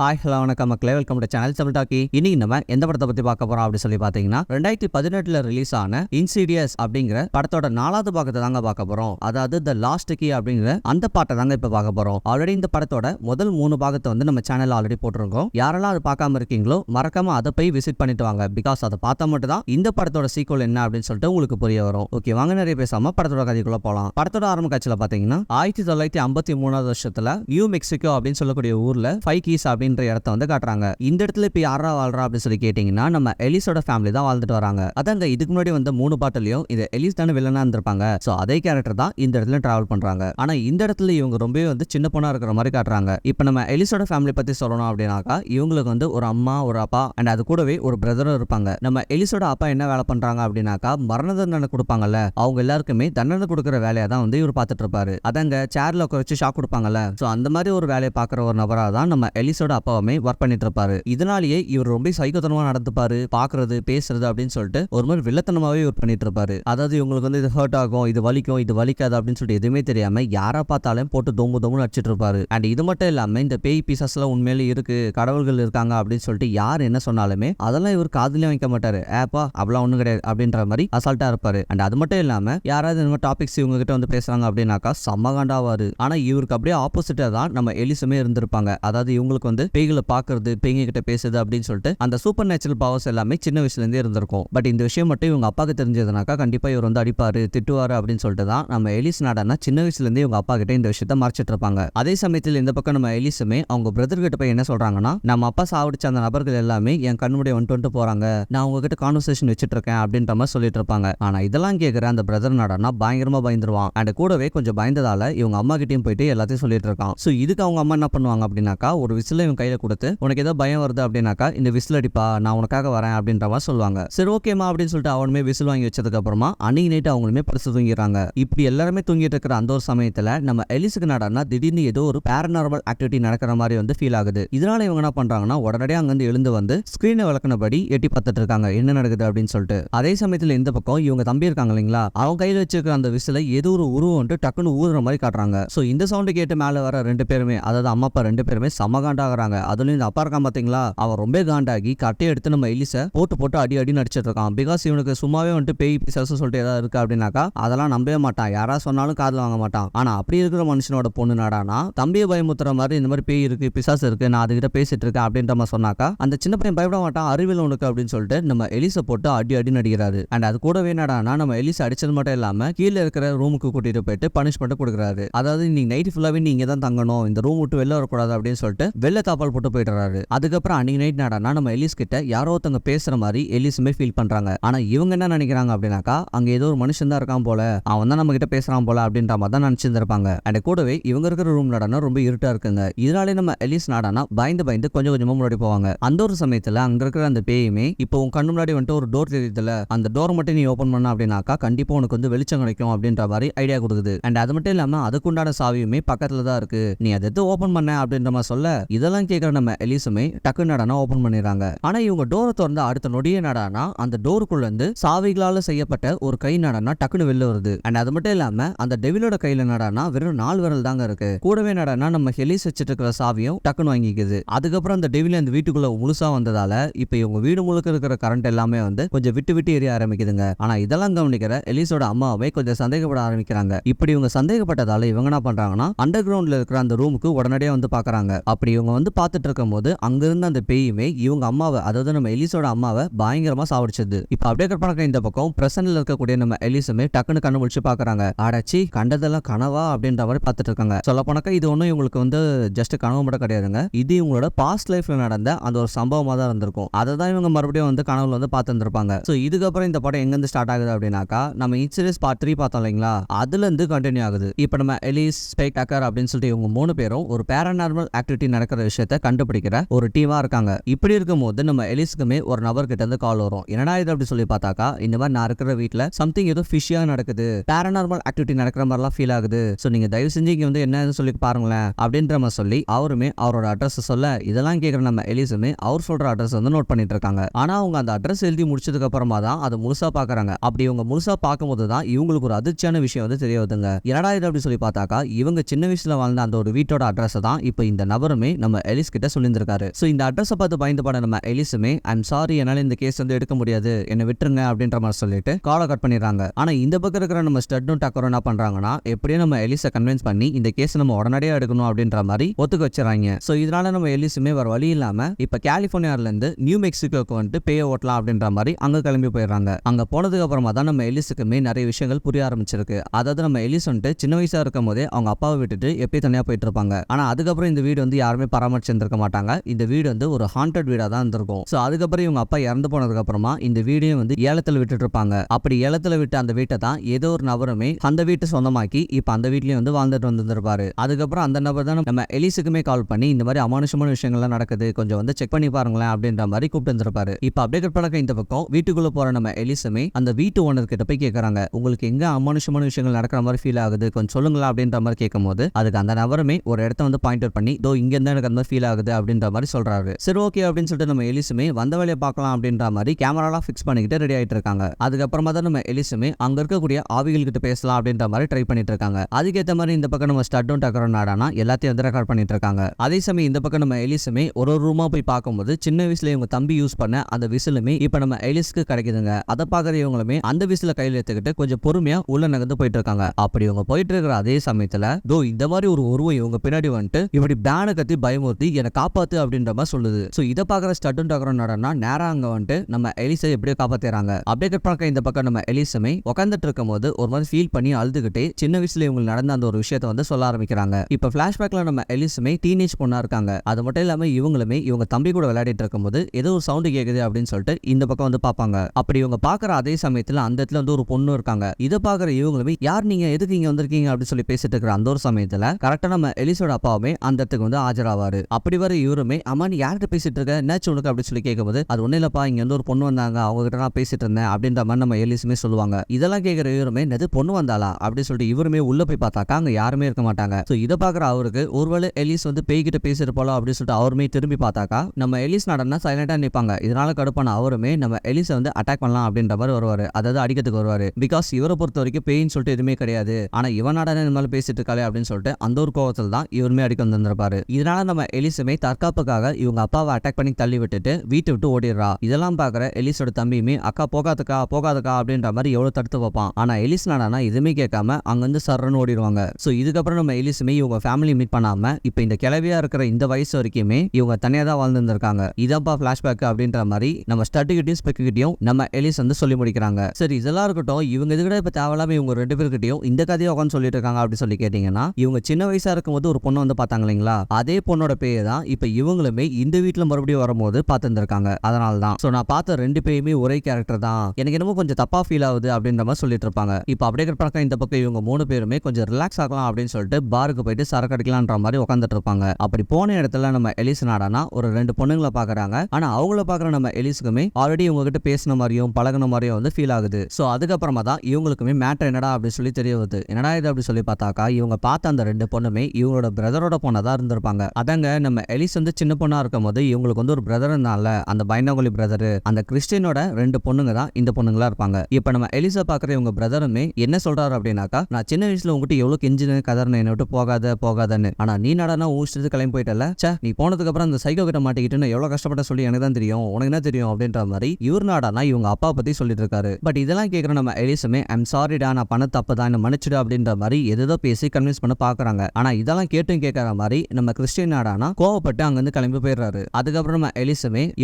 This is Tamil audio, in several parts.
ஹாய் ஹலோ வணக்கம் மக்களே. Welcome to channel Tamil talky இன்னைக்கு நம்ம எந்த படத்தை பத்தி பார்க்க போறோம் அப்படின்னு சொல்லி பாத்தீங்கன்னா ரெண்டாயிரத்தி பதினெட்டுல ரிலீஸ் ஆன இன்சீடியஸ் அப்படிங்கிற படத்தோட நாலாவது பாகத்தை தாங்க பார்க்க போறோம். அதாவது த லாஸ்ட் கி அப்படிங்கிற அந்த பாட்டை தாங்க இப்ப பார்க்க போறோம். ஆல்ரெடி இந்த படத்தோட முதல் மூணு பாகத்தை வந்து நம்ம சேனல் ஆல்ரெடி போட்டிருக்கோம். யாரெல்லாம் அது பார்க்காம இருக்கீங்களோ மறக்காம அதை போய் விசிட் பண்ணிட்டு வாங்க. பிகாஸ் அதை பார்த்தா மட்டும் தான் இந்த படத்தோட சீக்வல் என்ன அப்படின்னு சொல்லிட்டு உங்களுக்கு புரிய வரும். ஓகே வாங்க நிறைய பேசாம படத்தோட கதைக்குள்ள போலாம். படத்தோட ஆரம்ப காட்சியில பாத்தீங்கன்னா ஆயிரத்தி தொள்ளாயிரத்தி ஐம்பத்தி மூணாவது வருஷத்துல நியூ மெக்சிகோ அப்படின்னு சொல்லக்கூடிய ஊர்ல ஃபைவ் கீஸ் அப்படின்ற இடத்த வந்து காட்டுறாங்க. இந்த இடத்துல இப்ப யாரா வாழ்றா அப்படின்னு சொல்லி கேட்டீங்கன்னா நம்ம எலிஸோட ஃபேமிலி தான் வாழ்ந்துட்டு வராங்க. அதாங்க இதுக்கு முன்னாடி வந்த மூணு பாட்டிலையும் இது எலிஸ் தானே வில்லனா இருந்திருப்பாங்க. சோ அதே கேரக்டர் தான் இந்த இடத்துல டிராவல் பண்றாங்க. ஆனா இந்த இடத்துல இவங்க ரொம்பவே வந்து சின்ன பொண்ணா இருக்கிற மாதிரி காட்டுறாங்க. இப்ப நம்ம எலிஸோட ஃபேமிலி பத்தி சொல்லணும் அப்படின்னாக்கா இவங்களுக்கு வந்து ஒரு அம்மா ஒரு அப்பா அண்ட் அது கூடவே ஒரு பிரதரும் இருப்பாங்க. நம்ம எலிஸோட அப்பா என்ன வேலை பண்றாங்க அப்படின்னாக்கா மரண தண்டனை கொடுப்பாங்கல்ல. அவங்க எல்லாருக்குமே தண்டனை கொடுக்குற வேலையை தான் வந்து இவர் பார்த்துட்டு இருப்பாரு. அதாங்க சேர்ல உட்கார ஷாக் கொடுப்பாங்கல்ல. சோ அந்த மாதிரி ஒரு வேலையை பார்க்குற ஒரு நபரா தான் நம்ம எலிஸோட அப்பாவுமே ஒர்க் பண்ணிட்டு இருப்பாரு இதனாலேயே இவர் ரொம்ப சைக்கோத்தனமா நடந்துப்பாரு பாக்குறது பேசுறது அப்படின்னு சொல்லிட்டு ஒரு மாதிரி வில்லத்தனமாவே ஒர்க் பண்ணிட்டு இருப்பாரு அதாவது இவங்களுக்கு வந்து இது ஹர்ட் ஆகும் இது வலிக்கும் இது வலிக்காது அப்படின்னு சொல்லிட்டு எதுவுமே தெரியாம யாரா பார்த்தாலும் போட்டு தொம்பு தொம்பு அடிச்சிட்டு இருப்பாரு அண்ட் இது மட்டும் இல்லாம இந்த பேய் பீசஸ் எல்லாம் உண்மையிலே இருக்கு கடவுள்கள் இருக்காங்க அப்படின்னு சொல்லிட்டு யார் என்ன சொன்னாலுமே அதெல்லாம் இவர் காதுலயும் வைக்க மாட்டாரு. ஏப்பா அப்படிலாம் ஒண்ணும் கிடையாது அப்படின்ற மாதிரி அசால்ட்டா இருப்பாரு. அண்ட் அது மட்டும் இல்லாம யாராவது இந்த டாபிக்ஸ் இவங்க கிட்ட வந்து பேசுறாங்க அப்படின்னாக்கா செம்ம காண்டாவாரு. ஆனா இவருக்கு அப்படியே ஆப்போசிட்டா தான் நம்ம எலிசுமே இருந்திருப்பாங்க. அதாவது இவங்களுக்கு வந்து பேய்களை பார்க்கறது பேய்ங்க கிட்ட பேசுது அப்படின்னு சொல்லிட்டு அந்த சூப்பர் நேச்சுரல் பவர்ஸ் எல்லாமே சின்ன வயசுல இருந்தே இருந்திருக்கும். பட் இந்த விஷயம் மட்டும் இவங்க அப்பாக்கு தெரிஞ்சதுனாக்கா கண்டிப்பா இவர் வந்து அடிப்பாரு திட்டுவாரு அப்படின்னு சொல்லிட்டு தான் நம்ம எலிஸ் நாடானா சின்ன வயசுல இருந்தே இவங்க அப்பா கிட்ட இந்த விஷயத்த மறைச்சிட்டு இருப்பாங்க. அதே சமயத்தில் இந்த பக்கம் நம்ம எலிஸுமே அவங்க பிரதர் கிட்ட போய் என்ன சொல்றாங்கன்னா நம்ம அப்பா சாவடிச்ச அந்த நபர்கள் எல்லாமே என் கண்ணுடைய வந்துட்டு வந்துட்டு போறாங்க. நான் உங்ககிட்ட கான்வர்சேஷன் வச்சுட்டு இருக்கேன் அப்படின்ற மாதிரி சொல்லிட்டு இருப்பாங்க. ஆனா இதெல்லாம் கேட்குற அந்த பிரதர் நாடானா பயங்கரமா பயந்துருவான். அண்ட் கூடவே கொஞ்சம் பயந்ததால இவங்க அம்மா கிட்டயும் போயிட்டு எல்லாத்தையும் சொல்லிட்டு இருக்கான். ஸோ இதுக்கு அவங்க அம்மா என்ன பண்ணுவாங்க அப்படின்னாக்கா ஒரு விசில இவன் கையில கொடுத்து உனக்கு ஏதோ பயம் வருது அப்படின்னாக்கா இந்த விசில் அடிப்பா நான் உனக்காக வரேன் அப்படின்ற மாதிரி சொல்லுவாங்க. சரி ஓகேமா அப்படின்னு சொல்லிட்டு அவனுமே விசில் வாங்கி வச்சதுக்கு அப்புறமா அன்னைக்கு நைட்டு அவங்களுமே படுத்து தூங்கிடுறாங்க. இப்படி எல்லாருமே தூங்கிட்டு இருக்கிற அந்த ஒரு சமயத்துல நம்ம எலிசுக்கு நாடானா திடீர்னு ஏதோ ஒரு பேரநார்மல் ஆக்டிவிட்டி நடக்கிற மாதிரி வந்து ஃபீல் ஆகுது. இதனால இவங்க என்ன பண்றாங்கன்னா உடனடியே அங்கிருந்து எழுந்து வந்து ஸ்கிரீனை விளக்குனபடி எட்டி பார்த்துட்டு இருக்காங்க. என்ன நடக்குது அப்படின்னு சொல்லிட்டு. அதே சமயத்துல இந்த பக்கம் இவங்க தம்பி இருக்காங்க இல்லைங்களா? அவங்க கையில வச்சிருக்கிற அந்த விசில ஏதோ ஒரு உருவம் வந்துட்டு டக்குன்னு ஊதுற மாதிரி காட்டுறாங்க. ஸோ இந்த சவுண்டு கேட்டு மேலே வர ரெண்டு பேருமே அதாவது அம்மா அப்பா ரெண்டு பேருமே செம்ம காண்டாகிறாங்க அதுலயும் இந்த அப்பா இருக்கான் பாத்தீங்களா? அவன் ரொம்ப காண்டாகி கட்டையை எடுத்து நம்ம எலிச போட்டு போட்டு அடி அடி நடிச்சிட்டு இருக்கான். பிகாஸ் இவனுக்கு சும்மாவே வந்துட்டு பேய் பிசாசு சொல்லிட்டு ஏதாவது இருக்கு அப்படின்னாக்கா அதெல்லாம் நம்பவே மாட்டான். யாரா சொன்னாலும் காதுல வாங்க மாட்டான். ஆனா அப்படி இருக்கிற மனுஷனோட பொண்ணு நாடானா தம்பியை பயமுத்துற மாதிரி இந்த மாதிரி பேய் இருக்கு பிசாசு இருக்கு நான் அதுகிட்ட பேசிட்டு இருக்கேன் அப்படின்ற மாதிரி சொன்னாக்கா அந்த சின்ன பையன் பயப்பட மாட்டான். அறிவில் உனக்கு அப்படின்னு சொல்லிட்டு நம்ம எலிச போட்டு அடி அடி நடிக்கிறாரு அண்ட் அது கூடவே என்னடானா நம்ம எலிச அடிச்சது மட்டும் இல்லாம கீழே இருக்கிற ரூமுக்கு கூட்டிட்டு போயிட்டு பனிஷ்மெண்ட் கொடுக்குறாரு. அதாவது இன்னைக்கு நைட் ஃபுல்லாவே நீங்க தான் தங்கணும். இந்த ரூம் விட்டு வெளில வரக்கூடாது அப்படின்னு சொல்லிட்டு வெளில தாப்பால் போட்டு போயிடுறாரு. அதுக்கப்புறம் அன்னைக்கு நைட் நடனா நம்ம எலிஸ் கிட்ட யாரோ ஒருத்தவங்க பேசுற மாதிரி எலிஸுமே ஃபீல் பண்றாங்க. ஆனா இவங்க என்ன நினைக்கிறாங்க அப்படின்னாக்கா அங்க ஏதோ ஒரு மனுஷன் தான் இருக்கான் போல அவன் தான் நம்ம கிட்ட பேசுறான் போல அப்படின்ற மாதிரி தான் நினைச்சிருந்திருப்பாங்க. அண்ட் கூடவே இவங்க இருக்கிற ரூம் நாடானா ரொம்ப இருட்டா இருக்குங்க. இதனாலே நம்ம எலிஸ் நாடானா பயந்து பயந்து கொஞ்சம் கொஞ்சமா முன்னாடி போவாங்க. அந்த ஒரு சமயத்துல அங்க இருக்கிற அந்த பேயுமே இப்போ உன் கண்ணு முன்னாடி வந்துட்டு ஒரு டோர் தெரியுதுல அந்த டோர் மட்டும் நீ ஓபன் பண்ண அப்படின்னாக்கா கண்டிப்பா உனக்கு வந்து வெளிச்சம் கிடைக்கும் அப்படின்ற மாதிரி ஐடியா கொடுக்குது. அண்ட் அது மட்டும் இல்லாம அதுக்குண்டான சாவியுமே பக்கத்துல தான் இருக்கு. நீ அதை எது ஓபன் பண்ண அப்படின்ற மாதிரி சொல்ல இதெல்லாம் கேட்குற நம்ம எலிசுமே டக்கு நடனா ஓபன் பண்ணிடுறாங்க. ஆனா இவங்க டோரை திறந்து அடுத்த நொடியே நடனா அந்த டோருக்குள்ள இருந்து சாவிகளால செய்யப்பட்ட ஒரு கை நடனா டக்குன்னு வெளில வருது. அண்ட் அது மட்டும் இல்லாம அந்த டெவிலோட கையில நடனா வெறும் நாலு விரல் தாங்க இருக்கு. கூடவே நடனா நம்ம ஹெலிஸ் வச்சுட்டு இருக்கிற சாவியும் டக்குன்னு வாங்கிக்குது. அதுக்கப்புறம் அந்த டெவில அந்த வீட்டுக்குள்ள முழுசா வந்ததால இப்ப இவங்க வீடு முழுக்க இருக்கிற கரண்ட் எல்லாமே வந்து கொஞ்சம் விட்டு விட்டு எரிய ஆரம்பிக்குதுங்க. ஆனா இதெல்லாம் கவனிக்கிற எலிஸோட அம்மாவே கொஞ்சம் சந்தேகப்பட ஆரம்பிக்கிறாங்க. இப்படி இவங்க சந்தேகப்பட்டதால இவங்க என்ன பண்றாங்கன்னா அண்டர் கிரவுண்ட்ல இருக்கிற அந்த ரூமுக்கு உடனடியாக வந்து பாக்குறாங்க. அப்படி இவங்க வந்து பார்த்துட்டு இருக்கும் போது அங்கிருந்த அந்த பேயுமே இவங்க அம்மாவை அதாவது நம்ம எலிஸோட அம்மாவை பயங்கரமா சாவடிச்சது. இப்ப அப்படியே கற்பனை இந்த பக்கம் பிரசன்ல இருக்கக்கூடிய நம்ம எலிசுமே டக்குன்னு கண்ணு முடிச்சு பாக்குறாங்க. ஆடாச்சி கண்டதெல்லாம் கனவா? அப்படின்ற மாதிரி பார்த்துட்டு இருக்காங்க. சொல்ல போனாக்கா இது ஒன்றும் இவங்களுக்கு வந்து ஜஸ்ட் கனவு மட்டும் கிடையாதுங்க. இது இவங்களோட பாஸ்ட் லைஃப்ல நடந்த அந்த ஒரு சம்பவமா தான் இருந்திருக்கும். அதை தான் இவங்க மறுபடியும் வந்து கனவுல வந்து பார்த்து இருந்திருப்பாங்க ஸோ இதுக்கப்புறம் இந்த படம் எங்கேருந்து ஸ்டார்ட் ஆகுது அப்படின்னாக்கா நம்ம இன்சூரன்ஸ் பார்ட் த்ரீ பார்த்தோம் இல்லைங்களா? அதுல இருந்து கண்டினியூ ஆகுது. இப்போ நம்ம எலிஸ் ஸ்பெக் டக்கர் அப்படின்னு சொல்லிட்டு இவங்க மூணு பேரும் ஒரு பேரநார்மல் ஆக்டிவிட்டி நடக்கிற விஷயம் விஷயத்த கண்டுபிடிக்கிற ஒரு டீமா இருக்காங்க. இப்படி இருக்கும்போது நம்ம எலிஸ்க்குமே ஒரு நபர் கிட்ட இருந்து கால் வரும். என்னடா இது அப்படி சொல்லி பார்த்தாக்கா இந்த மாதிரி நான் இருக்கிற வீட்டில் சம்திங் ஏதோ ஃபிஷியா நடக்குது. பேரநார்மல் ஆக்டிவிட்டி நடக்கிற மாதிரிலாம் ஃபீல் ஆகுது. ஸோ நீங்க தயவு செஞ்சு இங்க வந்து என்னன்னு சொல்லி பாருங்களேன் அப்படின்ற மாதிரி சொல்லி அவருமே அவரோட அட்ரஸ் சொல்ல இதெல்லாம் கேட்குற நம்ம எலிஸுமே அவர் சொல்ற அட்ரஸ் வந்து நோட் பண்ணிட்டு இருக்காங்க. ஆனா அவங்க அந்த அட்ரஸ் எழுதி முடிச்சதுக்கு அப்புறமா தான் அதை முழுசா பாக்குறாங்க அப்படி இவங்க முழுசா பார்க்கும்போது தான் இவங்களுக்கு ஒரு அதிர்ச்சியான விஷயம் வந்து தெரிய வருதுங்க. என்னடா இது அப்படி சொல்லி பார்த்தாக்கா இவங்க சின்ன வயசுல வாழ்ந்த அந்த ஒரு வீட்டோட அட்ரஸ் தான் இப்போ இந்த நபருமே நம்ம எலிஸ் கிட்ட சொல்லியிருந்திருக்காரு. ஸோ இந்த அட்ரஸை பார்த்து பயந்து பாட நம்ம எலிஸுமே ஐம் சாரி என்னால் இந்த கேஸ் வந்து எடுக்க முடியாது. என்னை விட்டுருங்க அப்படின்ற மாதிரி சொல்லிட்டு காலை கட் பண்ணிடுறாங்க. ஆனால் இந்த பக்கம் இருக்கிற நம்ம ஸ்டட்னும் டக்கரும் என்ன பண்ணுறாங்கன்னா எப்படியும் நம்ம எலிஸை கன்வின்ஸ் பண்ணி இந்த கேஸ் நம்ம உடனடியாக எடுக்கணும் அப்படின்ற மாதிரி ஒத்துக்க வச்சுறாங்க. ஸோ இதனால நம்ம எலிஸுமே வர வழி இல்லாமல் இப்போ கலிபோர்னியால நியூ மெக்சிகோக்கு வந்துட்டு பேய ஓட்டலாம் அப்படின்ற மாதிரி அங்கே கிளம்பி போயிடுறாங்க. அங்கே போனதுக்கு அப்புறமா தான் நம்ம எலிஸுக்குமே நிறைய விஷயங்கள் புரிய ஆரம்பிச்சிருக்கு. அதாவது நம்ம எலிஸ் வந்துட்டு சின்ன வயசாக இருக்கும் போதே அவங்க அப்பாவை விட்டுட்டு எப்பயும் தனியாக போயிட்டு இருப்பாங்க. ஆனால் அதுக்கப்புறம் இந்த வீடு வந்து யாருமே பராமரிச்சிருந்திருக்க மாட்டாங்க. இந்த வீடு வந்து ஒரு ஹாண்டட் வீடாக தான் இருந்திருக்கும். ஸோ அதுக்கப்புறம் இவங்க அப்பா இறந்து போனதுக்கு அப்புறமா இந்த வீடையும் வந்து ஏலத்தில் விட்டுட்டு இருப்பாங்க. அப்படி ஏலத்தில் விட்டு அந்த வீட்டை தான் ஏதோ ஒரு நபருமே அந்த வீட்டை சொந்தமாக்கி இப்போ அந்த வீட்லேயும் வந்து வாழ்ந்துட்டு வந்திருப்பாரு அதுக்கப்புறம் அந்த நபர் தான் நம்ம எலிஸுக்குமே கால் பண்ணி இந்த மாதிரி அமானுஷமான விஷயங்கள்லாம் நடக்குது. கொஞ்சம் வந்து செக் பண்ணி பாருங்களேன் அப்படின்ற மாதிரி கூப்பிட்டு இருந்திருப்பாரு இப்போ அப்டேட் பழக்கம் இந்த பக்கம். வீட்டுக்குள்ள போற நம்ம எலிசுமே அந்த வீட்டு ஓனர் கிட்ட போய் கேட்கறாங்க உங்களுக்கு எங்க அமானுஷமான விஷயங்கள் நடக்கிற மாதிரி ஃபீல் ஆகுது? கொஞ்சம் சொல்லுங்களா அப்படின்ற மாதிரி கேட்கும்போது அதுக்கு அந்த நபருமே ஒரு இடத்த வந்து பாயிண்ட் அவுட் பண்ணி தோ இங்க இருந்தா எனக்கு அந்த மாதிரி ஃபீல் ஆகுது அப்படின்ற மாதிரி சொல்றாரு. சரி ஓகே அப்படின்னு சொல்லிட்டு நம்ம எலிசுமே வந்த வேலையை பார்க்கலாம் அப்படின்ற மாதிரி கேமராலாம் ஃபிக்ஸ் பண்ணிக்கிட்டு ரெடி ஆயிட்டு இருக்காங்க. அதுக்கப்புறமா தான் நம்ம எலிசுமே அங்க இருக்கக்கூடிய ஆவிகள் கிட்ட பேசலாம் அப்படின்ற மாதிரி ட்ரை பண்ணிட்டு இருக்காங்க. அதுக்கேற்ற மாதிரி இந்த பக்கம் நம்ம ஸ்டட்டும் டக்கரும் நாடானா எல்லாத்தையும் வந்து ரெக்கார்ட் பண்ணிட்டு இருக்காங்க. அதே சமயம் இந்த பக்கம் நம்ம எலிசுமே ஒரு ஒரு ரூமா போய் பார்க்கும்போது சின்ன வயசுல இவங்க தம்பி யூஸ் பண்ண அந்த விசிலுமே இப்ப நம்ம எலிஸ்க்கு கிடைக்குதுங்க. அதை பார்க்குற இவங்களுமே அந்த விசில கையில் எடுத்துக்கிட்டு கொஞ்சம் பொறுமையா உள்ள நகர்ந்து போயிட்டு இருக்காங்க. அப்படி இவங்க போயிட்டு இருக்கிற அதே சமயத்துல தோ இந்த மாதிரி ஒரு உருவம் இவங்க பின்னாடி வந்துட்டு இப்படி பேனை கத்தி பயமுறுத்தி என்னை காப்பாத்து அப்படின்ற மாதிரி சொல்லுது. ஸோ இதை பார்க்குற ஸ்டட்டும் டக்கரும் நடனா நேரம் அங்கே வந்துட்டு நம்ம எலிஸை எப்படியோ காப்பாத்துறாங்க அப்படியே பார்க்க இந்த பக்கம் நம்ம எலிசுமே உட்காந்துட்டு இருக்கும் போது ஒரு மாதிரி ஃபீல் பண்ணி அழுதுகிட்டே சின்ன வயசுல இவங்களுக்கு நடந்த அந்த ஒரு விஷயத்த வந்து சொல்ல ஆரம்பிக்கிறாங்க. இப்போ ஃபிளாஷ்பேக்ல நம்ம எலிசுமே டீனேஜ் பொண்ணா இருக்காங்க. அது மட்டும் இல்லாம இவங்களுமே இவங்க தம்பி கூட விளையாடிட்டு இருக்கும்போது ஏதோ ஒரு சவுண்டு கேக்குது அப்படின்னு சொல்லிட்டு இந்த பக்கம் வந்து பார்ப்பாங்க. அப்படி இவங்க பார்க்குற அதே சமயத்துல அந்த இடத்துல வந்து ஒரு பொண்ணு இருக்காங்க. இதை பார்க்குற இவங்களுமே யார் நீங்க? எதுக்கு இங்க வந்திருக்கீங்க? அப்படின்னு சொல்லி பேசிட்டு இருக்கிற அந்த ஒரு சமயத்துல கரெக்டா நம்ம எலிசோட அப்பாவுமே அந்த இடத்துக்கு வந்து ஆஜராவாரு. அப்படி வர இவருமே அம்மா நீ யார்கிட்ட பேசிட்டு இருக்க? என்னாச்சு உனக்கு? அப்படின்னு சொல்லி கேட்கும்போது அது ஒன்றும் இல்லப்பா இங்க வந்து ஒரு பொண்ணு வந்தாங்க. அவங்க கிட்ட நான் பேசிட்டு இருந்தேன். அப்படின்ற மாதிரி நம்ம எலிசுமே சொல்லுவாங்க. இதெல்லாம் கேட்கிற இவருமே என்னது பொண்ணு வந்தாளா? அப்படின்னு சொல்லிட்டு இவருமே உள்ள போய் பார்த்தாக்கா அங்க யாருமே இருக்க மாட்டாங்க. ஸோ இதை பாக்குற அவருக்கு ஒருவேளை எலிஸ் வந்து பேய்கிட்ட பேசிட்டு போலாம் அப்படின்னு சொல்லிட்டு அவருமே திரும்பி பார்த்தாக்கா நம்ம எலிஸ் நடனா சைலண்டா நிற்பாங்க இதனால கடுப்பான அவருமே நம்ம எலிஸை வந்து அட்டாக் பண்ணலாம் அப்படின்ற மாதிரி வருவாரு. அதாவது அடிக்கிறதுக்கு வருவாரு. பிகாஸ் இவரை பொறுத்த வரைக்கும் பேயின்னு சொல்லிட்டு எதுவுமே கிடையாது. ஆனா இவன் நடன இந்த மாதிரி பேசிட்டு இருக்காளே அப்படின்னு சொல்லிட்டு அந்த ஒரு கோவத்தில் தான் இவருமே அடிக்க வந்திருப்பாரு இதனால நம்ம எலிசுமே தற்காப்புக்காக இவங்க அப்பாவை அட்டாக் பண்ணி தள்ளி விட்டுட்டு வீட்டை விட்டு ஓடிடுறா. இதெல்லாம் பாக்குற எலிஸோட தம்பியுமே அக்கா போகாதக்கா போகாதக்கா அப்படின்ற மாதிரி எவ்வளவு தடுத்து வைப்பான். ஆனா எலிஸ் நானா எதுவுமே கேட்காம அங்கிருந்து சர்றன்னு ஓடிடுவாங்க. சோ இதுக்கப்புறம் நம்ம எலிசுமே இவங்க ஃபேமிலி மீட் பண்ணாம இப்போ இந்த கிளவியா இருக்கிற இந்த வயசு வரைக்குமே இவங்க தனியா தான் வாழ்ந்துருக்காங்க இதப்பா பிளாஷ்பேக் அப்படின்ற மாதிரி நம்ம ஸ்டட்டுக்கிட்டையும் ஸ்பெக்கிட்டையும் நம்ம எலிஸ் வந்து சொல்லி முடிக்கிறாங்க. சரி இதெல்லாம் இருக்கட்டும் இவங்க இதுக்கிட்ட இப்ப தேவையில்லாம இவங்க ரெண்டு பேர்கிட்டயும் இந்த கதையை உட்காந்து சொல்லிட்டு இருக்காங்க அப்படின்னு சொல்லி கேட்டீங்கன்னா இவங்க சின்ன வயசா இருக்கும்போது ஒரு பொண்ணு வந்து பார்த்தாங்க இல்லைங்களா? அதே பொண்ணோட பேயை தான் இப்போ இவங்களுமே இந்த வீட்டில் மறுபடியும் வரும்போது பார்த்துருந்துருக்காங்க. அதனால தான் ஸோ நான் பார்த்த ரெண்டு பேயுமே ஒரே கேரக்டர் தான். எனக்கு என்னமோ கொஞ்சம் தப்பாக ஃபீல் ஆகுது அப்படின்ற மாதிரி சொல்லிட்டு இருப்பாங்க. இப்போ அப்படியே பக்கம் இந்த பக்கம் இவங்க மூணு பேருமே கொஞ்சம் ரிலாக்ஸ் ஆகலாம் அப்படின்னு சொல்லிட்டு பாருக்கு போயிட்டு சரக்கு அடிக்கலான்ற மாதிரி உட்காந்துட்டு இருப்பாங்க. அப்படி போன இடத்துல நம்ம எலிஸ் நாடானா ஒரு ரெண்டு பொண்ணுங்களை பார்க்குறாங்க. ஆனால் அவங்கள பார்க்குற நம்ம எலிஸுக்குமே ஆல்ரெடி இவங்க கிட்ட பேசின மாதிரியும் பழகின மாதிரியும் வந்து ஃபீல் ஆகுது. ஸோ அதுக்கப்புறமா தான் இவங்களுக்குமே மேட்டர் என்னடா அப்படின்னு சொல்லி தெரிய வருது. என்னடா இது அப்படி சொல்லி பார்த்தாக்கா இவங்க பார்த்த அந்த ரெண்டு பொண்ணுமே இவங்களோட பிரதரோட பொண்ணை தான் இருந்திருப்பாங்க. அதங்க நம்ம எலிஸ் வந்து சின்ன பொண்ணா இருக்கும் போது இவங்களுக்கு வந்து ஒரு பிரதர் இருந்தால அந்த பைனாகுலி பிரதர் அந்த கிறிஸ்டியனோட ரெண்டு பொண்ணுங்க தான் இந்த பொண்ணுங்களா இருப்பாங்க. இப்போ நம்ம எலிசா பார்க்குற இவங்க பிரதருமே என்ன சொல்றாரு அப்படின்னாக்கா நான் சின்ன வயசுல உங்ககிட்ட எவ்வளவு கெஞ்சினு கதறனு என்ன விட்டு போகாத போகாதன்னு. ஆனா நீ நடனா ஊசிட்டு கிளம்பி போயிட்டல சே நீ போனதுக்கு அப்புறம் அந்த சைக்கோ கிட்ட மாட்டிக்கிட்டு எவ்வளவு கஷ்டப்பட்ட சொல்லி எனக்கு தான் தெரியும் உனக்கு என்ன தெரியும்? அப்படின்ற மாதிரி இவர் நாடானா இவங்க அப்பா பத்தி சொல்லிட்டு இருக்காரு. பட் இதெல்லாம் கேட்குற நம்ம எலிசுமே ஐம் சாரிடா நான் பண்ண தப்பு தான் மன்னிச்சுடு அப்படின்ற மாதிரி எதோ பேசி கன்வின்ஸ் பண்ண பாக்குறாங்க ஆனா இதெல்லாம் கேட்டும் கேட்கற மாதிரி நம்ம கிறிஸ்டியன் நாடான கோவப்பட்டு அங்கிருந்து கிளம்பி போயிடுறாரு. அதுக்கப்புறம் நம்ம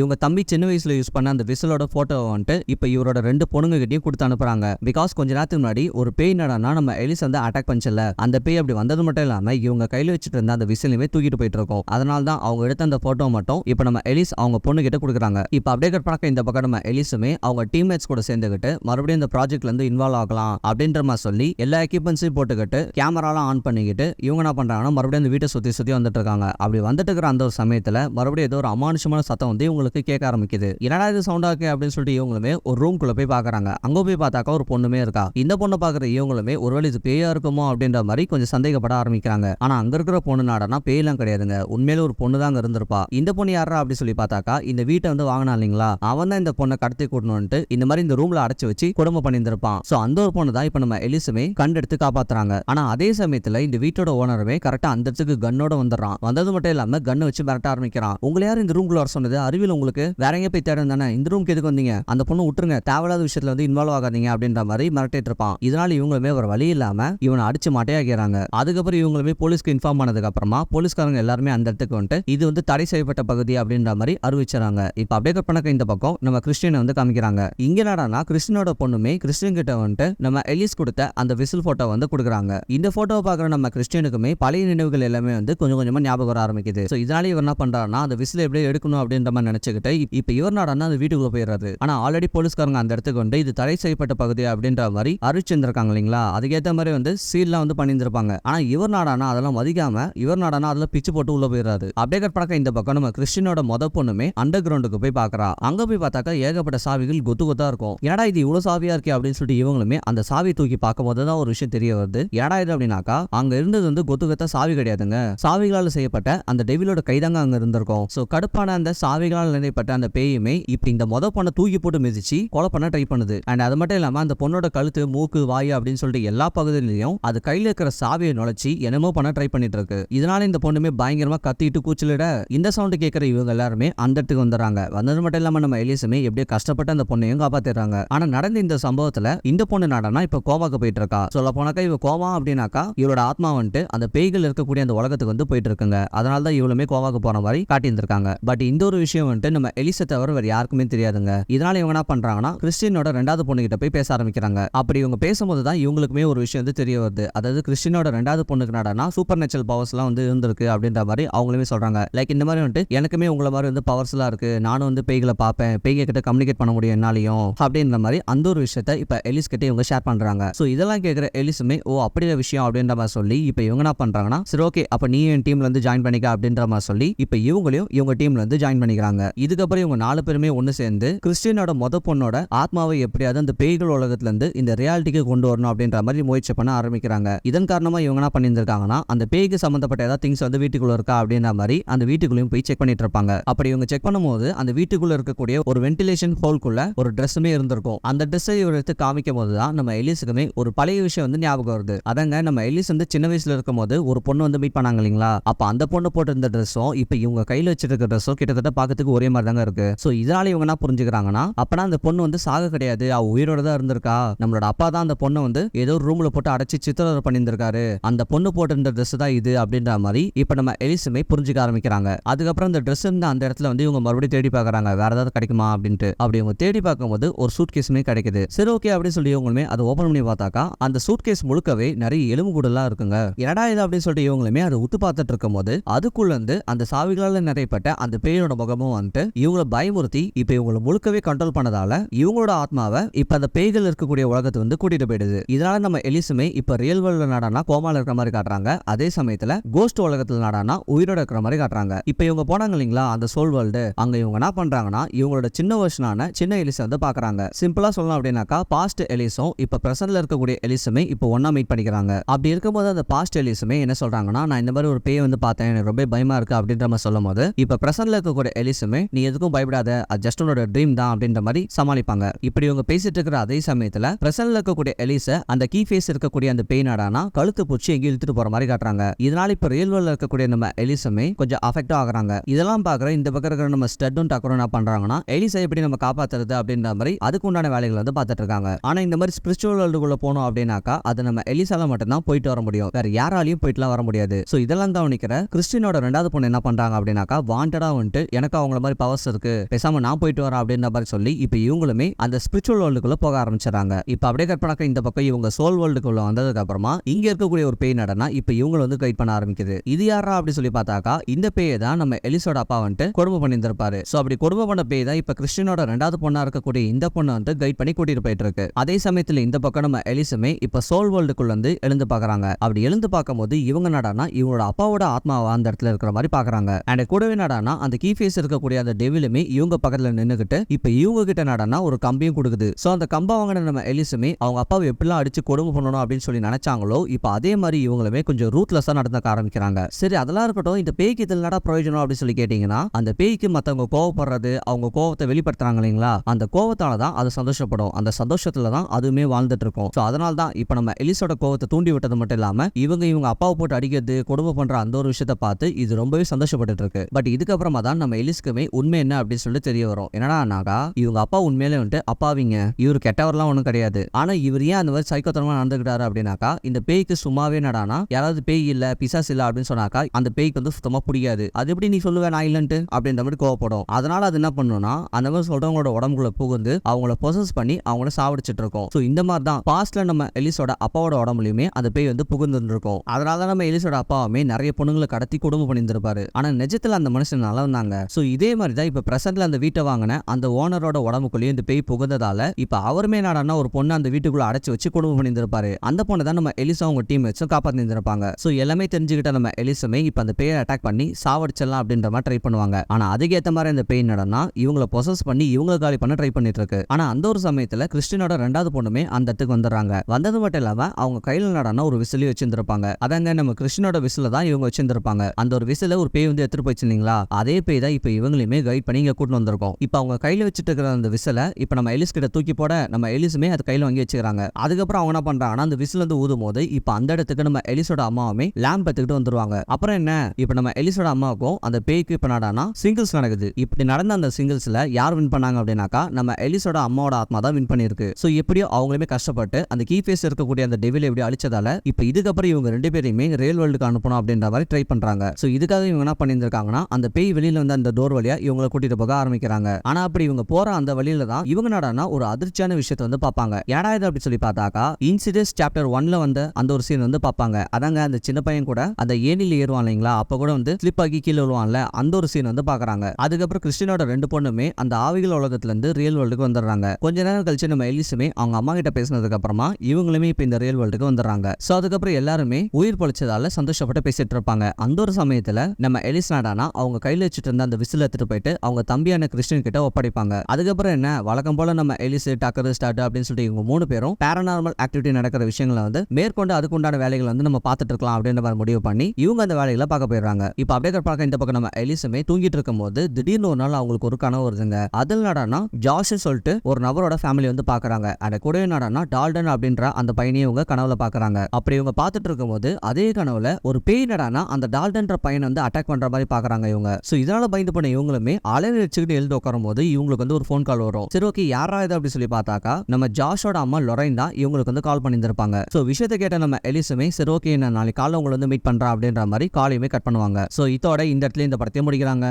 இவங்க தம்பி சின்ன வயசுல யூஸ் பண்ண அந்த விசிலோட போட்டோவை வந்துட்டு இப்போ இவரோட ரெண்டு பொண்ணுங்க கிட்டயும் கொடுத்து அனுப்புறாங்க. பிகாஸ் கொஞ்ச நேரத்துக்கு முன்னாடி ஒரு பேய் நடனா நம்ம எலிஸ் வந்து அட்டாக் பண்ணல அந்த பேய் அப்படி வந்தது மட்டும் இல்லாம இவங்க கையில் வச்சுட்டு இருந்த அந்த விசிலுமே தூக்கிட்டு போயிட்டு இருக்கோம். அதனால தான் அவங்க எடுத்த அந்த போட்டோ மட்டும் இப்போ நம்ம எலிஸ் அவங்க பொண்ணு கிட்ட கொடுக்குறாங்க. இப்போ அப்படியே பார்க்க இந்த பக்கம் நம்ம எலிஸுமே அவங்க டீம்மேட்ஸ் கூட சேர்ந்துக்கிட்டு மறுபடியும் இந்த ப்ராஜெக்ட்ல இருந்து இன்வால்வ் ஆகலாம் அப்படின்ற மாதிரி சொல்லி எல்லா எக்யூப்மெண்ட்ஸையும் போட்டுக்கிட்டு கேமராலாம் ஆன் பண்ணிக்கிட்டு இவங்க என்ன பண்றாங்கன்னா மறுபடியும் அந்த வீட்டை சுத்தி சுத்தி வந்துட்டு இருக்காங்க. அப்படி வந்துட்டு இருக்கிற அந்த ஒரு சமயத்தில் மறுபடியும் ஏதோ ஒரு அமானுஷமான சத்தம் வந்து இவங்களுக்கு கேட்க ஆரம்பிக்குது. என்னடா இது சவுண்டா இருக்கு அப்படின்னு சொல்லிட்டு இவங்களுமே ஒரு ரூம்குள்ள போய் பார்க்குறாங்க அங்கே போய் பார்த்தாக்கா ஒரு பொண்ணுமே இருக்கா. இந்த பொண்ணை பார்க்குற இவங்களுமே ஒருவேளை இது பேயா இருக்குமோ அப்படின்ற மாதிரி கொஞ்சம் சந்தேகப்பட ஆரம்பிக்கிறாங்க. ஆனால் அங்கே இருக்கிற பொண்ணு நாடனா பேயெல்லாம் கிடையாதுங்க. உண்மையில ஒரு பொண்ணு தான் இருந்திருப்பா. இந்த பொண்ணு யாரா அப்படி சொல்லி பார்த்தாக்கா இந்த வீட்டை வந்து வாங்கினா இல்லைங்களா? அவன் தான் இந்த பொண்ணை கடத்தி கூட்டணும்ட்டு இந்த மாதிரி இந்த ரூம்ல அடைச்சு வச்சு குடும்பம் பண்ணியிருந்திருப்பான். ஸோ அந்த ஒரு பொண்ணு தான் இப்போ நம்ம எலிசுமே கண்டெடுத்து காப்பாத்துறாங்க. ஆனால் அதே சமயத்தில் இந்த வீட்டோட ஓனருமே கரெக்டாக அந்த இடத்துக்கு கன்னோட வந்துடுறான். வந்தது மட்டும் மட்டும் இல்லாம கண்ணை வச்சு மிரட்ட ஆரம்பிக்கிறான். உங்களை யாரும் இந்த ரூம்குள்ள வர சொன்னது? அறிவியல் உங்களுக்கு வேற எங்க போய் தேடும் தானே? இந்த ரூம்க்கு எதுக்கு வந்தீங்க? அந்த பொண்ணு விட்டுருங்க. தேவையில்லாத விஷயத்துல வந்து இன்வால்வ் ஆகாதீங்க அப்படின்ற மாதிரி மிரட்டிட்டு இருப்பான். இதனால இவங்களுமே ஒரு வழி இல்லாம இவனை அடிச்சு மட்டையாக்கிறாங்க. அதுக்கப்புறம் இவங்களுமே போலீஸ்க்கு இன்ஃபார்ம் பண்ணதுக்கு அப்புறமா போலீஸ்காரங்க எல்லாருமே அந்த இடத்துக்கு வந்துட்டு இது வந்து தடை செய்யப்பட்ட பகுதி அப்படின்ற மாதிரி அறிவிச்சாங்க. இப்ப அப்படியே கட் பண்ணக்க இந்த பக்கம் நம்ம கிறிஸ்டியனை வந்து காமிக்கிறாங்க. இங்க என்னடானா கிறிஸ்டினோட பொண்ணுமே கிறிஸ்டின் கிட்ட வந்துட்டு நம்ம எலிஸ் கொடுத்த அந்த விசில் போட்டோ வந்து கொடுக்குறாங்க. இந்த போட்டோவை பார்க்குற நம்ம கிறிஸ்டியனுக்குமே பழைய நினைவுகள் எல்லாமே வந்து கொஞ்சம் கொஞ்சமா ஞாபகம் வர ஆரம்பிக்குது. ஸோ இதனால இவர் என்ன பண்றாருன்னா அந்த விசில் எப்படியே எடுக்கணும் அப்படின்ற மாதிரி நினைச்சுக்கிட்டு இப்போ இவர் நாடானா அந்த வீட்டுக்குள்ள போயிடுறாரு. ஆனா ஆல்ரெடி போலீஸ்காரங்க அந்த இடத்துக்கு வந்து இது தடை செய்யப்பட்ட பகுதி அப்படின்ற மாதிரி அறிவிச்சிருந்திருக்காங்க இல்லைங்களா? அதுக்கேற்ற மாதிரி வந்து சீல்லாம் வந்து பண்ணியிருந்திருப்பாங்க. ஆனா இவர் நாடானா அதெல்லாம் மதிக்காம இவர் நாடானா அதில் பிச்சு போட்டு உள்ள போயிடுறாரு. அப்படியே கட் இந்த பக்கம் நம்ம கிறிஸ்டினோட மொத பொண்ணுமே அண்டர் கிரவுண்டுக்கு போய் பார்க்கறா அங்க போய் பார்த்தாக்கா ஏகப்பட்ட சாவிகள் கொத்து கொத்தா இருக்கும். ஏடா இது இவ்வளவு சாவியா இருக்கே அப்படின்னு சொல்லிட்டு இவங்களுமே அந்த சாவி தூக்கி பார்க்கும்போது தான் ஒரு விஷயம் தெரிய வருது. ஏடா இது அப்படின்னாக்கா அங்க இருந்தது வந்து கொத்து கொத்தா சாவி கிடையாதுங்க. சாவிகளால் செய்யப்பட்ட அந்த டெவிலோட கைதாங்க அங்க இருந்திருக்கும். சோ கடுப்பான அந்த சாவிகளால் நினைப்பட்ட அந்த பேயுமே இப்படி இந்த மொத பொண்ணை தூக்கி போட்டு மிதிச்சு கொலை பண்ண ட்ரை பண்ணுது. அண்ட் அது மட்டும் இல்லாம அந்த பொண்ணோட கழுத்து மூக்கு வாய் அப்படின்னு சொல்லிட்டு எல்லா பகுதியிலையும் அது கையில இருக்கிற சாவியை நுழைச்சி என்னமோ பண்ண ட்ரை பண்ணிட்டு இருக்கு. இதனால இந்த பொண்ணுமே பயங்கரமா கத்திட்டு கூச்சலிட இந்த சவுண்ட் கேட்கிற இவங்க எல்லாருமே அந்த இடத்துக்கு வந்துடுறாங்க. வந்தது மட்டும் இல்லாம நம்ம எலிசுமே எப்படியோ கஷ்டப்பட்டு அந்த பொண்ணையும் காப்பாத்திடுறாங்க. ஆனா நடந்த இந்த சம்பவத்துல இந்த பொண்ணு நடனா இப்ப கோமாக்கு போயிட்டு இருக்கா? சொல்ல போனாக்கா இவ கோமா அப்படின்னாக்கா இவளோட ஆத்மா வந்துட்டு அந்த பேய்கள் இருக்கக்கூடிய அந்த உலகத்துக்கு வந்து போயிட்டு இருக்குங்க. அதனால தான் இவ்வளவுமே கோவாக்கு போற மாதிரி காட்டியிருந்திருக்காங்க. பட் இந்த ஒரு விஷயம் வந்துட்டு நம்ம எலிசை தவிர வேற யாருக்குமே தெரியாதுங்க. இதனால இவங்க என்ன பண்றாங்கன்னா கிறிஸ்டினோட ரெண்டாவது பொண்ணு கிட்ட போய் பேச ஆரம்பிக்கிறாங்க. அப்படி இவங்க பேசும்போது தான் இவங்களுக்குமே ஒரு விஷயம் வந்து தெரிய வருது. அதாவது கிறிஸ்டினோட ரெண்டாவது பொண்ணுக்கு நடனா சூப்பர் நேச்சுரல் பவர்ஸ் எல்லாம் வந்து இருந்திருக்கு அப்படின்ற மாதிரி அவங்களுமே சொல்றாங்க. லைக் இந்த மாதிரி வந்துட்டு எனக்குமே உங்களை மாதிரி வந்து பவர்ஸ் எல்லாம் இருக்கு. நானும் வந்து பேய்களை பார்ப்பேன். பேய்க கிட்ட கம்யூனிகேட் பண்ண முடியும் என்னாலையும் அப்படின்ற மாதிரி அந்த ஒரு விஷயத்த இப்ப எலிஸ் கிட்ட இவங்க ஷேர் பண்றாங்க. சோ இதெல்லாம் கேட்கிற எலிஸுமே ஓ அப்படியே விஷயம் அப்படின்ற மாதிரி சொல்லி இப்ப இவங்க என்ன பண்றாங்கன்னா சரி ஓகே அப்ப நீ என் டீம்ல வந்து ஜாயின் பண்ணிக்க அப்படின்ற மாதிரி சொல்லி இப்ப இவங்களையும் இவங்க டீம்ல இருந்து ஜாயின் பண்ணிக்கிறாங்க. இதுக்கப்புறம் இவங்க நாலு பேருமே ஒன்று சேர்ந்து கிறிஸ்டியனோட மொத பொண்ணோட ஆத்மாவை எப்படியாவது அந்த பேய்கள் உலகத்துல இருந்து இந்த ரியாலிட்டிக்கு கொண்டு வரணும் அப்படின்ற மாதிரி முயற்சி பண்ண ஆரம்பிக்கிறாங்க. இதன் காரணமா இவங்க என்ன பண்ணியிருந்திருக்காங்கன்னா அந்த பேய்க்கு சம்பந்தப்பட்ட ஏதாவது திங்ஸ் வந்து வீட்டுக்குள்ள இருக்கா அப்படின்ற மாதிரி அந்த வீட்டுக்குள்ளேயும் போய் செக் பண்ணிட்டு இருப்பாங்க. அப்படி இவங்க செக் பண்ணும்போது அந்த வீட்டுக்குள்ள இருக்கக்கூடிய ஒரு வென்டிலேஷன் ஹோல்குள்ள ஒரு ட்ரெஸ்ஸுமே இருந்திருக்கும். அந்த ட்ரெஸ்ஸை இவர் எடுத்து காமிக்கும் போது தான் நம்ம எலிஸுக்குமே ஒரு பழைய விஷயம் வந்து ஞாபகம் வருது. அதங்க நம்ம எலிஸ் வந்து சின்ன வயசுல இருக்கும்போது ஒரு பொண்ணு வந்து மீட் பண்ணாங்க இல்லைங்களா? அப்ப அந்த பொண்ணு போட்டிருந்த ட்ரெஸ்ஸும் இப்ப இவங்க கையில வச்சிருக்க ட்ரெஸ்ஸும் கிட்டத்தட்ட பார்க்கறதுக்கு ஒரே மாதிரி தாங்க இருக்கு. சோ இதனால இவங்க என்ன புரிஞ்சுக்கிறாங்கன்னா அப்பனா அந்த பொண்ணு வந்து சாக கிடையாது. அவ உயிரோட தான் இருந்திருக்கா. நம்மளோட அப்பா தான் அந்த பொண்ணை வந்து ஏதோ ரூம்ல போட்டு அடைச்சு சித்திரவதை பண்ணியிருந்திருக்காரு. அந்த பொண்ணு போட்டிருந்த ட்ரெஸ் தான் இது அப்படின்ற மாதிரி இப்ப நம்ம எலிசுமே புரிஞ்சுக்க ஆரம்பிக்கிறாங்க. அதுக்கப்புறம் அந்த ட்ரெஸ் இருந்த அந்த இடத்துல வந்து இவங்க மறுபடியும் தேடி பார்க்கறாங்க. வேற ஏதாவது கிடைக்குமா அப்படின்ட்டு. அப்படி இவங்க தேடி பார்க்கும்போது ஒரு சூட் கேஸுமே கிடைக்குது. சரி ஓகே அப்படின்னு சொல்லி இவங்களுமே அதை ஓபன் பண்ணி பார்த்தாக்கா அந்த சூட் கேஸ் முழுக்கவே நிறைய எலும்பு கூடலாம் இருக்குங்க. என்னடா இது அப்படின்னு சொல்லிட்டு இவங்களுமே அதை உத்து பார்த்துட்டு இருக்கும்போது அது அதுக்குள்ளேருந்து அந்த சாவிகளால் நிறையப்பட்ட அந்த பேயோட முகமும் வந்துட்டு இவங்கள பயமுறுத்தி இப்போ இவங்களை முழுக்கவே கண்ட்ரோல் பண்ணதால இவங்களோட ஆத்மாவை இப்போ அந்த பேய்கள் இருக்கக்கூடிய உலகத்தை வந்து கூட்டிட்டு போயிடுது. இதனால நம்ம எலிசுமே இப்போ ரியல் வேர்ல்டு நாடானா கோமால இருக்கிற மாதிரி காட்டுறாங்க. அதே சமயத்துல கோஸ்ட் உலகத்துல நாடானா உயிரோட இருக்கிற மாதிரி காட்டுறாங்க. இப்போ இவங்க போனாங்க இல்லைங்களா? அந்த சோல் வேர்ல்டு அங்க இவங்க என்ன பண்றாங்கன்னா இவங்களோட சின்ன வருஷனான சின்ன எலிசை வந்து பாக்குறாங்க. சிம்பிளா சொல்லலாம் அப்படின்னாக்கா பாஸ்ட் எலிஸும் இப்போ பிரசன்ட்ல இருக்கக்கூடிய எலிசுமே இப்போ ஒன்னா மீட் பண்ணிக்கிறாங்க. அப்படி இருக்கும்போது அந்த பாஸ்ட் எலிசுமே என்ன சொல்றாங்கன்னா நான் இந்த மாதிரி ஒரு பேய் வந்து பார்த்தேன். எனக்கு ரொம்ப பயமா இருக்கு அப்படின்ற மாதிரி சொல்லும் போது இப்ப பிரசன்ல இருக்கக்கூடிய எலிசுமே நீ எதுக்கும் பயப்படாத அது ஜஸ்ட் உன்னோட ட்ரீம் தான் அப்படின்ற மாதிரி சமாளிப்பாங்க. இப்படி இவங்க பேசிட்டு இருக்கிற அதே சமயத்துல பிரசன்ல இருக்கக்கூடிய எலிச அந்த கீ ஃபேஸ் இருக்கக்கூடிய அந்த பெயின் நாடானா கழுத்து பூச்சி எங்கேயும் இழுத்துட்டு போற மாதிரி காட்டுறாங்க. இதனால இப்ப ரியல் வேர்ல்ட்ல இருக்கக்கூடிய நம்ம எலிசுமே கொஞ்சம் அஃபெக்ட் ஆகுறாங்க. இதெல்லாம் பாக்குற இந்த பக்கம் இருக்கிற நம்ம ஸ்டட்டும் டக்கரும் என்ன பண்றாங்கன்னா எலிசை எப்படி நம்ம காப்பாத்துறது அப்படின்ற மாதிரி அதுக்கு உண்டான வேலைகள் வந்து பார்த்துட்டு இருக்காங்க. ஆனா இந்த மாதிரி ஸ்பிரிச்சுவல் வேர்ல்டுக்குள்ள போனோம் அப்படின்னாக்கா அது நம்ம எலிசால மட்டும்தான் போயிட்டு வர முடியும். வேற யாராலையும் போயிட்டுலாம் வர முடியாது. சோ இதெல்லாம் கவனிக்கிற கிறிஸ்டினோட ரெண்டாவது பொண்ணு என்ன பண்றாங்க அப்படின்னாக்கா வாண்டடா வந்துட்டு எனக்கு அவங்கள மாதிரி பவர்ஸ் இருக்கு. பேசாம நான் போயிட்டு வரேன் அப்படின்ற மாதிரி சொல்லி இப்போ இவங்களுமே அந்த ஸ்பிரிச்சுவல் வேர்ல்டுக்குள்ள போக ஆரம்பிச்சிடறாங்க. இப்போ அப்படியே கற்பனாக்க இந்த பக்கம் இவங்க சோல் வேர்ல்டுக்குள்ள வந்ததுக்கு அப்புறமா இங்க இருக்கக்கூடிய ஒரு பேய் நடனா இப்போ இவங்க வந்து கைட் பண்ண ஆரம்பிக்குது. இது யாரா அப்படி சொல்லி பார்த்தாக்கா இந்த பேயை தான் நம்ம எலிசோட அப்பா வந்துட்டு கொடுமை பண்ணியிருந்திருப்பாரு. சோ அப்படி கொடுமை பண்ண பேய் தான் இப்போ கிறிஸ்டினோட ரெண்டாவது பொண்ணா இருக்கக்கூடிய இந்த பொண்ணை வந்து கைட் பண்ணி கூட்டிட்டு போயிட்டு இருக்கு அதே சமயத்துல இந்த பக்கம் நம்ம எலிசுமே இப்போ சோல் வேர்ல்டுக்குள்ள வந்து எழுந்து பாக்குறாங்க அப்படி எழுந்து பார்க்கும்போது இவங்க நடனா இவங்களோட அப்பாவோட ஆத்மாவா அந்த இடத்துல இருக்கிற மாதிரி பார்க்கறாங்க அண்ட் கூடவே நடானா அந்த கீ ஃபேஸ் இருக்கக்கூடிய அந்த டெவிலுமே இவங்க பக்கத்துல நின்னுகிட்டு இப்போ இவங்க கிட்ட நடனா ஒரு கம்பியும் கொடுக்குது. சோ அந்த கம்பை வாங்கின நம்ம எலிசுமே அவங்க அப்பாவை எப்படிலாம் அடிச்சு கொடுமை பண்ணணும் அப்படின்னு சொல்லி நினைச்சாங்களோ இப்போ அதே மாதிரி இவங்களுமே கொஞ்சம் ரூத்லெஸ்ஸா நடந்துக்க ஆரம்பிக்கிறாங்க. சரி அதெல்லாம் இருக்கட்டும் இந்த பேய்க்கு இதில் நட பிரயோஜனம் அப்படின்னு சொல்லி கேட்டீங்கன்னா அந்த பேய்க்கு மத்தவங்க கோவப்படுறது அவங்க கோவத்தை வெளிப்படுத்துறாங்க இல்லைங்களா அந்த கோவத்தால தான் அது சந்தோஷப்படும். அந்த சந்தோஷத்துல தான் அதுவுமே வாழ்ந்துட்டு இருக்கும் ஸோ அதனால தான் இப்போ நம்ம எலிஸோட கோவத்தை தூண்டி விட்டது மட்டும் இல்லாம இவங்க இவங்க அப்பாவை போட்டு அடிக்கிறது கொடுமை பண்ற அந்த ஒரு விஷயத்தை பார்த்து பார்த்து இது ரொம்பவே சந்தோஷப்பட்டு இருக்கு பட் இதுக்கப்புறமா தான் நம்ம எலிஸ்க்குமே உண்மை என்ன அப்படின்னு சொல்லிட்டு தெரிய வரும். என்னடானாக்கா இவங்க அப்பா உண்மையிலே வந்துட்டு அப்பாவிங்க. இவர் கெட்டவர்லாம் ஒன்றும் கிடையாது. ஆனா இவர் ஏன் அந்த மாதிரி சைக்கோத்தனமா நடந்துக்கிட்டாரு அப்படின்னாக்கா இந்த பேய்க்கு சும்மாவே நடானா யாராவது பேய் இல்ல பிசாஸ் இல்ல அப்படின்னு சொன்னாக்கா அந்த பேய்க்கு வந்து சுத்தமா பிடிக்காது. அது எப்படி நீ சொல்லுவ நான் இல்லன்ட்டு அப்படின்ற மாதிரி கோவப்படும். அதனால அது என்ன பண்ணும்னா அந்த மாதிரி சொல்றவங்களோட உடம்புக்குள்ள புகுந்து அவங்கள பொசஸ் பண்ணி அவங்கள சாவடிச்சிட்டு இருக்கோம் ஸோ இந்த மாதிரி தான் பாஸ்ட்ல நம்ம எலிஸோட அப்பாவோட உடம்புலயுமே அந்த பேய் வந்து புகுந்துருக்கும் அதனால நம்ம எலிஸோட அப்பாவுமே நிறைய பொண்ணுங்களை கடத்தி குடும்பம் பண்ணியிருந்திருப்பாரு. ஆனா நிஜத்துல அந்த மனுஷன் நல்லா இருந்தாங்க ஸோ இதே மாதிரி தான் இப்போ பிரசன்ட்ல அந்த வீட்டை வாங்கின அந்த ஓனரோட உடம்புக்குள்ளேயும் இந்த பேய் புகுந்ததால இப்போ அவருமே நாடானா ஒரு பொண்ணு அந்த வீட்டுக்குள்ள அடைச்சு வச்சு குடும்பம் பண்ணியிருந்திருப்பாரு. அந்த பொண்ணை தான் நம்ம எலிசா அவங்க டீம் வச்சும் காப்பாத்திருந்திருப்பாங்க ஸோ எல்லாமே தெரிஞ்சுக்கிட்ட நம்ம எலிசுமே இப்போ அந்த பேயை அட்டாக் பண்ணி சாவடிச்சிடலாம் அப்படின்ற மாதிரி ட்ரை பண்ணுவாங்க. ஆனா அதுக்கேற்ற மாதிரி அந்த பேய் நடனா இவங்களை பொசஸ் பண்ணி இவங்களை காலி பண்ண ட்ரை பண்ணிட்டு இருக்கு ஆனா அந்த ஒரு சமயத்துல கிறிஸ்டினோட ரெண்டாவது பொண்ணுமே அந்த இடத்துக்கு வந்துடுறாங்க. வந்தது மட்டும் இல்லாம அவங்க கையில நடனா ஒரு விசிலி வச்சிருந்திருப்பாங்க. அதாங்க நம்ம கிறிஸ்டினோட விசில தான் இவங்க வச்சிருந்திருப்பாங்க. அந்த ஒரு விசில ஒரு பேய் வந்து எடுத்துட்டு போயிச்சிருந்தீங்களா அதே பேய் தான் இப்போ இவங்களையுமே கைட் பண்ணி இங்க கூட்டு வந்திருக்கோம். இப்போ அவங்க கையில வச்சுட்டு இருக்கிற அந்த விசில இப்போ நம்ம எலிஸ் கிட்ட தூக்கி போட நம்ம எலிஸுமே அது கையில வாங்கி வச்சுக்கிறாங்க. அதுக்கப்புறம் அவங்க என்ன பண்றாங்கன்னா அந்த விசில வந்து ஊதும் போது இப்போ அந்த இடத்துக்கு நம்ம எலிஸோட அம்மாவுமே லேம்ப் எடுத்துக்கிட்டு வந்துருவாங்க. அப்புறம் என்ன? இப்போ நம்ம எலிஸோட அம்மாவுக்கும் அந்த பேய்க்கு இப்போ நடானா சிங்கிள்ஸ் நடக்குது. இப்படி நடந்த அந்த சிங்கிள்ஸ்ல யார் வின் பண்ணாங்க அப்படின்னாக்கா நம்ம எலிஸோட அம்மாவோட ஆத்மா தான் வின் பண்ணிருக்கு ஸோ எப்படியோ அவங்களுமே கஷ்டப்பட்டு அந்த கீ ஃபேஸ் இருக்கக்கூடிய அந்த டெவில் எப்படி அழிச்சதால இப்போ இதுக்கப்புறம் இவங்க ரெண்டு பேரையுமே ரியல் வேர்ல்டுக்கு அனுப்பணும் அப்படின்ற மாதிரி ட்ரை பண்றாங்க. ஸோ இதுக்காக இவங்க என்ன பண்ணியிருந்திருக்காங்கன்னா அந்த பேய் வெளியில வந்து அந்த டோர் வழியா இவங்களை கூட்டிட்டு போக ஆரம்பிக்கிறாங்க. ஆனா அப்படி இவங்க போற அந்த வழியில தான் இவங்க நடனா ஒரு அதிர்ச்சியான விஷயத்தை வந்து பார்ப்பாங்க. ஏடா இது அப்படி சொல்லி பார்த்தாக்கா இன்சிடென்ஸ் சாப்டர் ஒன்ல வந்து அந்த ஒரு சீன் வந்து பார்ப்பாங்க. அதாங்க அந்த சின்ன பையன் கூட அந்த ஏனில ஏறுவான் இல்லைங்களா? அப்ப கூட வந்து ஸ்லிப் ஆகி கீழே விழுவான்ல அந்த ஒரு சீன் வந்து பாக்குறாங்க அதுக்கப்புறம் கிறிஸ்டினோட ரெண்டு பொண்ணுமே அந்த ஆவிகள் உலகத்துல இருந்து ரியல் வேர்ல்டுக்கு வந்துடுறாங்க. கொஞ்ச நேரம் கழிச்சு நம்ம எலிசுமே அவங்க அம்மா கிட்ட பேசினதுக்கு அப்புறமா இவங்களுமே இப்ப இந்த ரியல் வேர்ல்டுக்கு வந்துடுறாங்க. சோ அதுக்கப்புறம் எல்லாருமே உயிர் பொழைச்சதால சந்தோஷப்பட்டு பேசிட்டு இருப்பாங்க. அந்த ஒரு சமயத்துல நம்ம எலிஸ் நாடானா அவங்க கையில வச்சுட்டு இருந்த அந்த விசில் எடுத்துட்டு போயிட்டு அவங்க தம்பியான கிறிஸ்டின் கிட்ட ஒப்படைப்பாங்க. அதுக்கப்புறம் என்ன? வழக்கம் போல நம்ம எலிஸ் டக்கர் ஸ்டார்ட் அப்படின்னு சொல்லிட்டு இவங்க மூணு பேரும் பேரநார்மல் ஆக்டிவிட்டி நடக்கிற விஷயங்களை வந்து மேற்கொண்டு அதுக்குண்டான வேலைகளை வந்து நம்ம பார்த்துட்டு இருக்கலாம் அப்படின்ற மாதிரி முடிவு பண்ணி இவங்க அந்த வேலைகளை பார்க்க போயிடுறாங்க. இப்போ அப்படியே பார்க்க இந்த பக்கம் நம்ம எலிசுமே தூங்கிட்டு இருக்கும்போது திடீர்னு ஒரு நாள் அவங்களுக்கு ஒரு கனவு வருதுங்க. அதில் நடானா ஜாஷ் சொல்லிட்டு ஒரு நபரோட ஃபேமிலி வந்து பாக்குறாங்க அந்த கூடவே நடானா டால்டன் அப்படின்ற அந்த பையனையும் இவங்க கனவுல பாக்குறாங்க அப்படி இவங்க பார்த்துட்டு இருக்கும்போது அதே கனவுல ஒரு பேய் நடானா அந்த டால்டன்ற பையனை வந்து அட்டாக் பண்ற மாதிரி பாக்குறாங்க இவங்க. சோ இதனால பயந்து போன இவங்களுமே அலையில வச்சுக்கிட்டு எழுந்து உட்காரும் போது இவங்களுக்கு வந்து ஒரு ஃபோன் கால் வரும். சரி ஓகே யாரா இது அப்படி சொல்லி பார்த்தாக்கா நம்ம ஜாஷோட அம்மா லொரைன் தான் இவங்களுக்கு வந்து கால் பண்ணியிருந்திருப்பாங்க. சோ விஷயத்தை கேட்ட நம்ம எலிசுமே சரி ஓகே நான் நாளைக்கு காலை உங்களை வந்து மீட் பண்றேன் அப்படின்ற மாதிரி காலையுமே கட் பண்ணுவாங்க. சோ இதோட இந்த இடத்துல இந்த படத்தையும் முடிக்கிறாங்க.